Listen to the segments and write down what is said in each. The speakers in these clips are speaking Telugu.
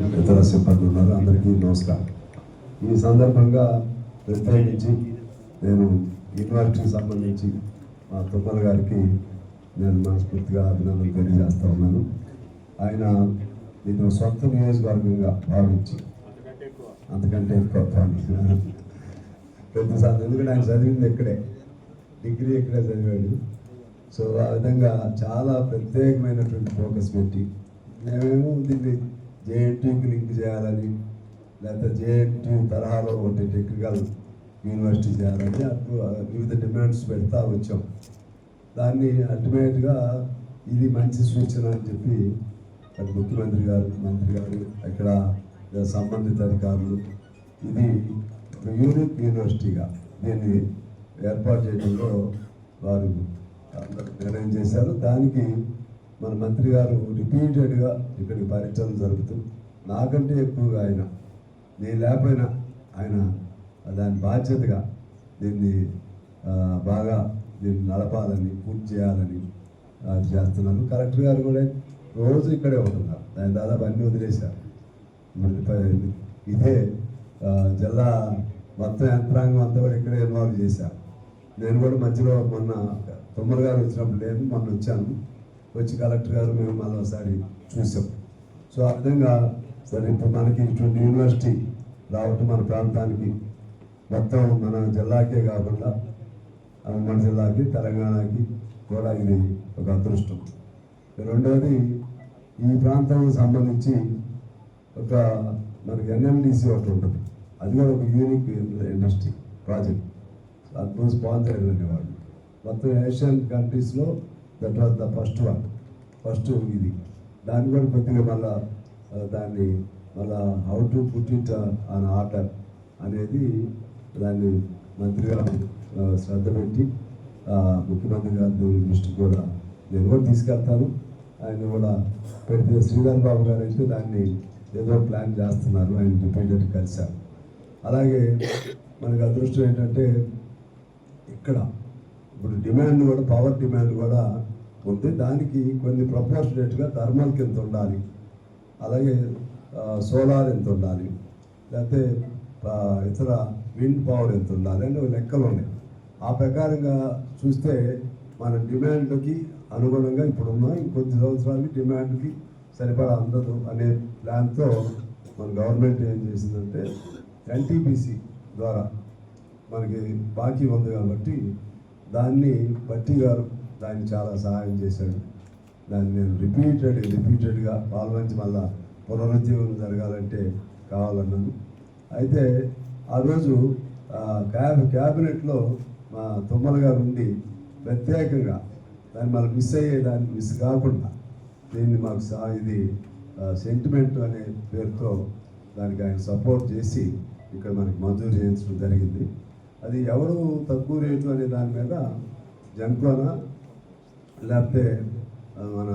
ఇతర సిబ్బంది ఉన్నారు. అందరికీ నమస్కారం. ఈ సందర్భంగా ప్రత్యేకించి నేను యూనివర్సిటీకి సంబంధించి మా తుమ్మల గారికి నేను మనస్ఫూర్తిగా అభినందనలు తెలియజేస్తా ఉన్నాను. ఆయన నేను సొంత నియోజకవర్గంగా భావించి అంతకంటే ఎక్కువ భావించిన ప్రతిసారి ఎందుకంటే ఆయన చదివింది ఇక్కడే. డిగ్రీ ఇక్కడే చదివాడు. సో ఆ విధంగా చాలా ప్రత్యేకమైనటువంటి ఫోకస్ పెట్టి మేమేమో దీన్ని జేఎన్టీకి లింక్ చేయాలని లేకపోతే జేఎన్టీ తరహాలో ఒకటి టెక్నికల్ యూనివర్సిటీ చేయాలని అప్పుడు వివిధ డిమాండ్స్ పెడతా వచ్చాం. దాన్ని అల్టిమేట్గా ఇది మంచి సూచన అని చెప్పి అటు ముఖ్యమంత్రి గారు మంత్రి గారు ఇక్కడ సంబంధిత అధికారులు ఇది ఒక యూనిక్ యూనివర్సిటీగా దీన్ని ఏర్పాటు చేయడంలో వారు నిర్ణయం చేశారు. దానికి మన మంత్రి గారు రిపీటెడ్గా ఇక్కడికి పర్యటన జరుపుతూ నాకంటే ఎక్కువగా ఆయన నేను లేకపోయినా ఆయన దాని బాధ్యతగా దీన్ని బాగా దీన్ని నడపాలని పూర్తి చేయాలని అది చేస్తున్నాను. కలెక్టర్ గారు కూడా రోజు ఇక్కడే ఉంటున్నారు. దాని దాదాపు అన్నీ వదిలేశారు. ఇదే జిల్లా మొత్తం యంత్రాంగం అంతా కూడా ఇక్కడే ఇన్వాల్వ్ చేశారు. నేను కూడా మధ్యలో మొన్న తొమ్మర గారు వచ్చినప్పుడు లేదు మొన్న వచ్చాను. వచ్చి కలెక్టర్ గారు మేము మళ్ళీ ఒకసారి చూసాం. సో ఆ విధంగా సరే ఇప్పుడు మనకి ఇటువంటి యూనివర్సిటీ రావటం మన ప్రాంతానికి మొత్తం మన జిల్లాకే కాకుండా మన జిల్లాకి తెలంగాణకి కూడా ఇది ఒక అదృష్టం. రెండవది ఈ ప్రాంతానికి సంబంధించి ఒక మనకి ఎన్ఎండిసి ఒకటి ఉంటుంది. అది కూడా ఒక యూనిక్ ఇండస్ట్రీ ప్రాజెక్ట్ అద్భుత స్పాన్సర్ వాళ్ళు. మొత్తం ఏషియన్ కంట్రీస్లో that was the first one first ఇది. దాన్ని కూడా కొద్దిగా మళ్ళా దాన్ని మళ్ళా how to put it on order అనేది దాన్ని మంత్రి గారు శ్రద్ధ పెట్టి ముఖ్యమంత్రి గారి దృష్టికి కూడా నేను కూడా తీసుకెళ్తాను. ఆయన కూడా పెడితే శ్రీధర్ బాబు గారు అయితే దాన్ని ఏదో ప్లాన్ చేస్తున్నారు. ఆయన డిపెండెంట్ కలిశారు. అలాగే మనకి అదృష్టం ఏంటంటే ఇక్కడ ఇప్పుడు డిమాండ్ కూడా పవర్ డిమాండ్ కూడా ఉంది దానికి కొన్ని ప్రపోర్షనేట్గా థర్మల్కి ఎంత ఉండాలి. అలాగే సోలార్ ఎంత ఉండాలి. లేకపోతే ఇతర విండ్ పవర్ ఎంత ఉండాలి అని లెక్కలు ఉన్నాయి. ఆ ప్రకారంగా చూస్తే మన డిమాండ్కి అనుగుణంగా ఇప్పుడున్న ఇంకొద్ది సంవత్సరాలకి డిమాండ్కి సరిపడా అందదు అనే ప్లాన్తో మన గవర్నమెంట్ ఏం చేసిందంటే ఎన్టీపీసీ ద్వారా మనకి బాకీ ఉంది కాబట్టి దాన్ని బట్టి గారు దాన్ని చాలా సహాయం చేశాడు. దాన్ని నేను రిపీటెడ్ రిపీటెడ్గా పాల్వంచి మళ్ళా పునరుజ్జీవనం జరగాలంటే కావాలన్నాను. అయితే ఆ రోజు క్యాబ్ క్యాబినెట్లో మా తుమ్మల గారు ఉండి ప్రత్యేకంగా దాన్ని మళ్ళీ మిస్ అయ్యే దాన్ని మిస్ కాకుండా దీన్ని మాకు సా ఇది సెంటిమెంట్ అనే పేరుతో దానికి ఆయన సపోర్ట్ చేసి ఇక్కడ మనకి మంజూరు చేయించడం జరిగింది. అది ఎవరు తక్కువ రేటు అనే దాని మీద జంకోనా లేకపోతే మన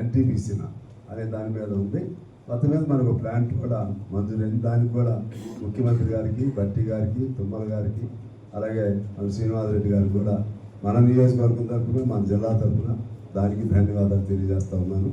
ఎన్టీపీసీన అనే దాని మీద ఉంది. మొత్తం మీద మనకు ప్లాంట్ కూడా మంజూరైంది దానికి కూడా ముఖ్యమంత్రి గారికి బట్టి గారికి తుమ్మల గారికి అలాగే మన శ్రీనివాసరెడ్డి గారికి కూడా మన నియోజకవర్గం తరఫున మన జిల్లా తరఫున దానికి ధన్యవాదాలు తెలియజేస్తా ఉన్నాను.